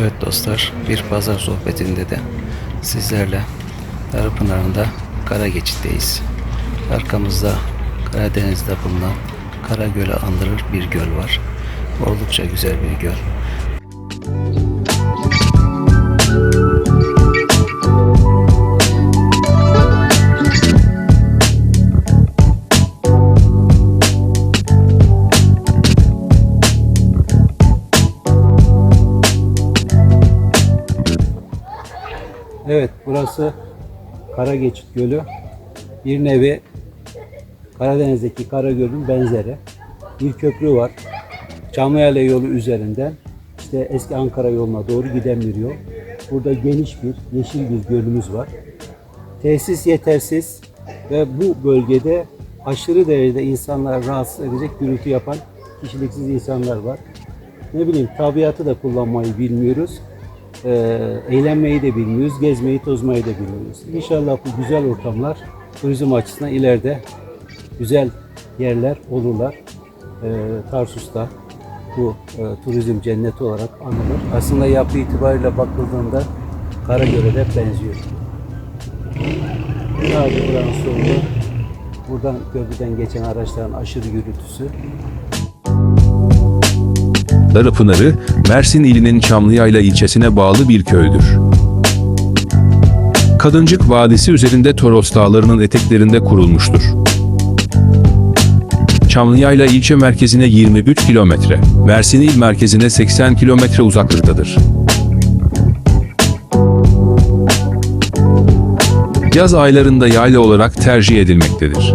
Evet dostlar, bir pazar sohbetinde de sizlerle Darapınarı'nda Kara Geçit'teyiz. Arkamızda Karadeniz'de bulunan Karagöl'ü andırır bir göl var. Oldukça güzel bir göl. Evet, burası Karageçit Gölü. Bir nevi Karadeniz'deki Karagöl'ün benzeri. Bir köprü var. Çamlıyayla yolu üzerinden işte eski Ankara yoluna doğru giden bir yol. Burada geniş bir yeşil bir gölümüz var. Tesis yetersiz ve bu bölgede aşırı derecede insanlar rahatsız edecek gürültü yapan kişiliksiz insanlar var. Ne bileyim tabiatı da kullanmayı bilmiyoruz. Ee, eğlenmeyi de bilmiyoruz, gezmeyi, tozmayı da bilmiyoruz. İnşallah bu güzel ortamlar turizm açısından ileride güzel yerler olurlar. Ee, Tarsus'ta bu e, turizm cenneti olarak anılır. Aslında yapı itibariyle bakıldığında Karagöl'e benziyor. Sadece buranın sorunu buradan köprüden geçen araçların aşırı gürültüsü. Darapınarı, Mersin ilinin Çamlıyayla ilçesine bağlı bir köydür. Kadıncık Vadisi üzerinde Toros Dağları'nın eteklerinde kurulmuştur. Çamlıyayla ilçe merkezine 23 kilometre, Mersin il merkezine 80 kilometre uzaklıktadır. Yaz aylarında yayla olarak tercih edilmektedir.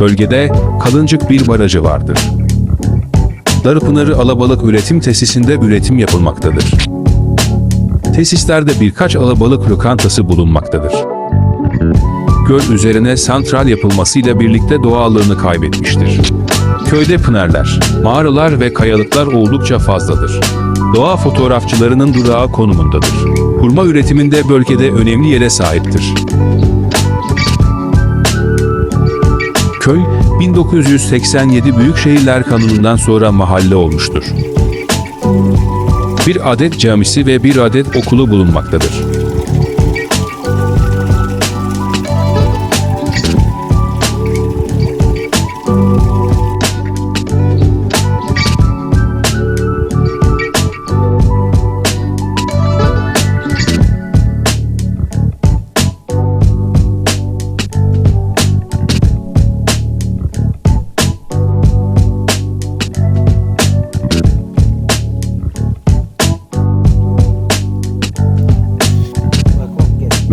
Bölgede Kadıncık bir barajı vardır. Darıpınarı Alabalık Üretim Tesisinde üretim yapılmaktadır. Tesislerde birkaç alabalık lokantası bulunmaktadır. Göl üzerine santral yapılmasıyla birlikte doğallığını kaybetmiştir. Köyde pınarlar, mağaralar ve kayalıklar oldukça fazladır. Doğa fotoğrafçılarının durağı konumundadır. Hurma üretiminde bölgede önemli yere sahiptir. Köy, 1987 Büyükşehirler Kanunu'ndan sonra mahalle olmuştur. Bir adet camisi ve bir adet okulu bulunmaktadır.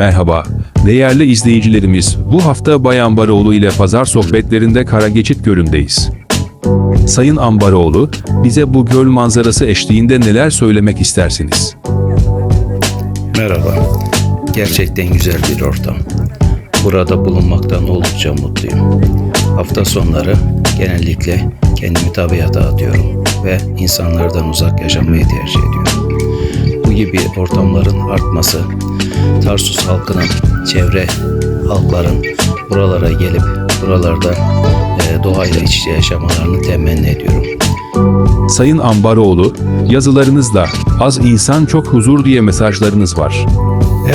Merhaba, değerli izleyicilerimiz. Bu hafta Bay Ambaroğlu ile pazar sohbetlerinde Karageçit Gölü'ndeyiz. Sayın Ambaroğlu, bize bu göl manzarası eşliğinde neler söylemek istersiniz? Merhaba. Gerçekten güzel bir ortam. Burada bulunmaktan oldukça mutluyum. Hafta sonları genellikle kendimi tabiata atıyorum ve insanlardan uzak yaşamayı tercih ediyorum. Bu gibi ortamların artması Tarsus halkının, çevre halkların buralara gelip buralarda e, doğayla iç içe yaşamalarını temenni ediyorum. Sayın Ambaroğlu, yazılarınızda az insan çok huzur diye mesajlarınız var.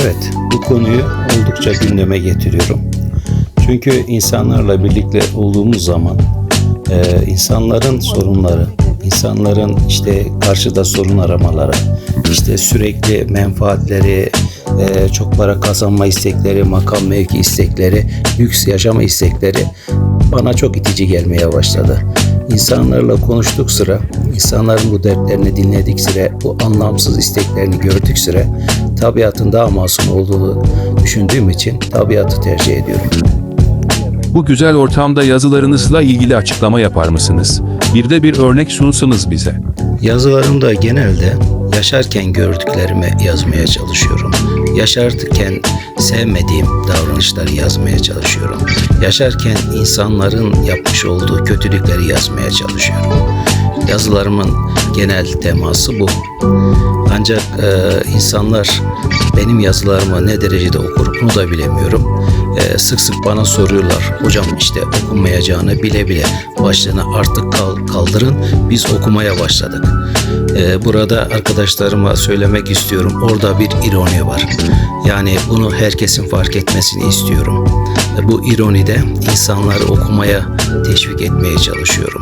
Evet, bu konuyu oldukça gündeme getiriyorum. Çünkü insanlarla birlikte olduğumuz zaman e, insanların sorunları, insanların işte karşıda sorun aramaları, işte sürekli menfaatleri, e, çok para kazanma istekleri, makam mevki istekleri, lüks yaşama istekleri bana çok itici gelmeye başladı. İnsanlarla konuştuk sıra, insanların bu dertlerini dinledik sıra, bu anlamsız isteklerini gördük sıra, tabiatın daha masum olduğunu düşündüğüm için tabiatı tercih ediyorum. Bu güzel ortamda yazılarınızla ilgili açıklama yapar mısınız? Bir de bir örnek sunsanız bize. Yazılarımda genelde yaşarken gördüklerimi yazmaya çalışıyorum. Yaşarken sevmediğim davranışları yazmaya çalışıyorum. Yaşarken insanların yapmış olduğu kötülükleri yazmaya çalışıyorum. Yazılarımın genel teması bu. Ancak e, insanlar benim yazılarımı ne derecede okur bunu da bilemiyorum. E, sık sık bana soruyorlar. Hocam işte okunmayacağını bile bile başlığını artık kal- kaldırın biz okumaya başladık. E, burada arkadaşlarıma söylemek istiyorum. Orada bir ironi var. Yani bunu herkesin fark etmesini istiyorum. Bu ironide insanları okumaya teşvik etmeye çalışıyorum.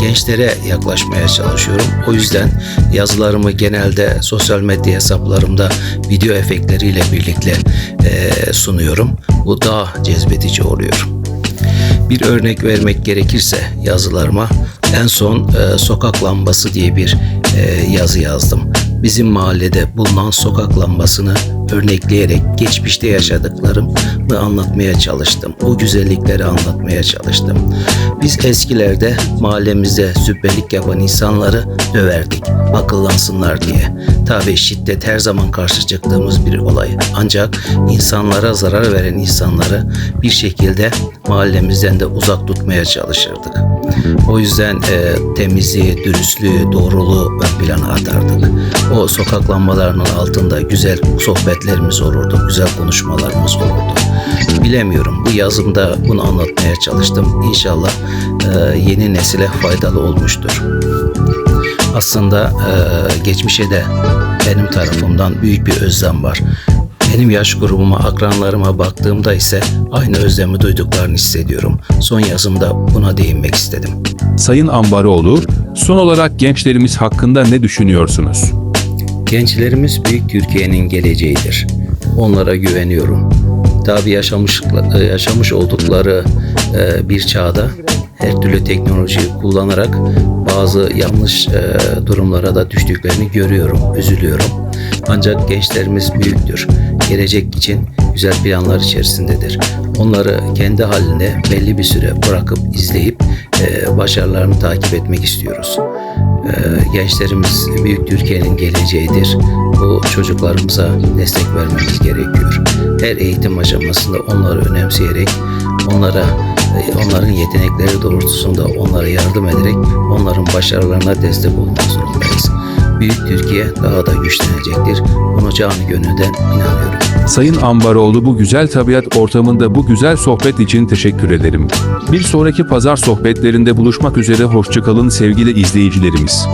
Gençlere yaklaşmaya çalışıyorum. O yüzden yazılarımı genelde sosyal medya hesaplarımda video efektleriyle birlikte e, sunuyorum. Bu daha cezbedici oluyor. Bir örnek vermek gerekirse yazılarıma en son e, sokak lambası diye bir e, yazı yazdım. Bizim mahallede bulunan sokak lambasını örnekleyerek geçmişte yaşadıklarımı anlatmaya çalıştım. O güzellikleri anlatmaya çalıştım. Biz eskilerde mahallemizde sübbelik yapan insanları döverdik. Akıllansınlar diye. Tabii şiddet her zaman karşı çıktığımız bir olay. Ancak insanlara zarar veren insanları bir şekilde mahallemizden de uzak tutmaya çalışırdık. O yüzden e, temizliği, dürüstlüğü, doğruluğu ön plana atardık. O sokak lambalarının altında güzel sohbetlerimiz olurdu, güzel konuşmalarımız olurdu. Bilemiyorum bu yazımda bunu anlatmaya çalıştım. İnşallah e, yeni nesile faydalı olmuştur. Aslında e, geçmişe de benim tarafımdan büyük bir özlem var. Benim yaş grubuma, akranlarıma baktığımda ise aynı özlemi duyduklarını hissediyorum. Son yazımda buna değinmek istedim. Sayın Ambaroğlu, son olarak gençlerimiz hakkında ne düşünüyorsunuz? Gençlerimiz büyük Türkiye'nin geleceğidir. Onlara güveniyorum. Tabii yaşamış, yaşamış oldukları e, bir çağda her türlü teknolojiyi kullanarak bazı yanlış e, durumlara da düştüklerini görüyorum, üzülüyorum. Ancak gençlerimiz büyüktür. Gelecek için güzel planlar içerisindedir. Onları kendi halinde belli bir süre bırakıp izleyip e, başarılarını takip etmek istiyoruz. Ee, gençlerimiz büyük Türkiye'nin geleceğidir. Bu çocuklarımıza destek vermemiz gerekiyor. Her eğitim aşamasında onları önemseyerek, onlara e, onların yetenekleri doğrultusunda onlara yardım ederek onların başarılarına destek olmak zorundayız. Büyük Türkiye daha da güçlenecektir. Bunu canı gönülden inanıyorum. Sayın Ambaroğlu bu güzel tabiat ortamında bu güzel sohbet için teşekkür ederim. Bir sonraki pazar sohbetlerinde buluşmak üzere hoşçakalın sevgili izleyicilerimiz.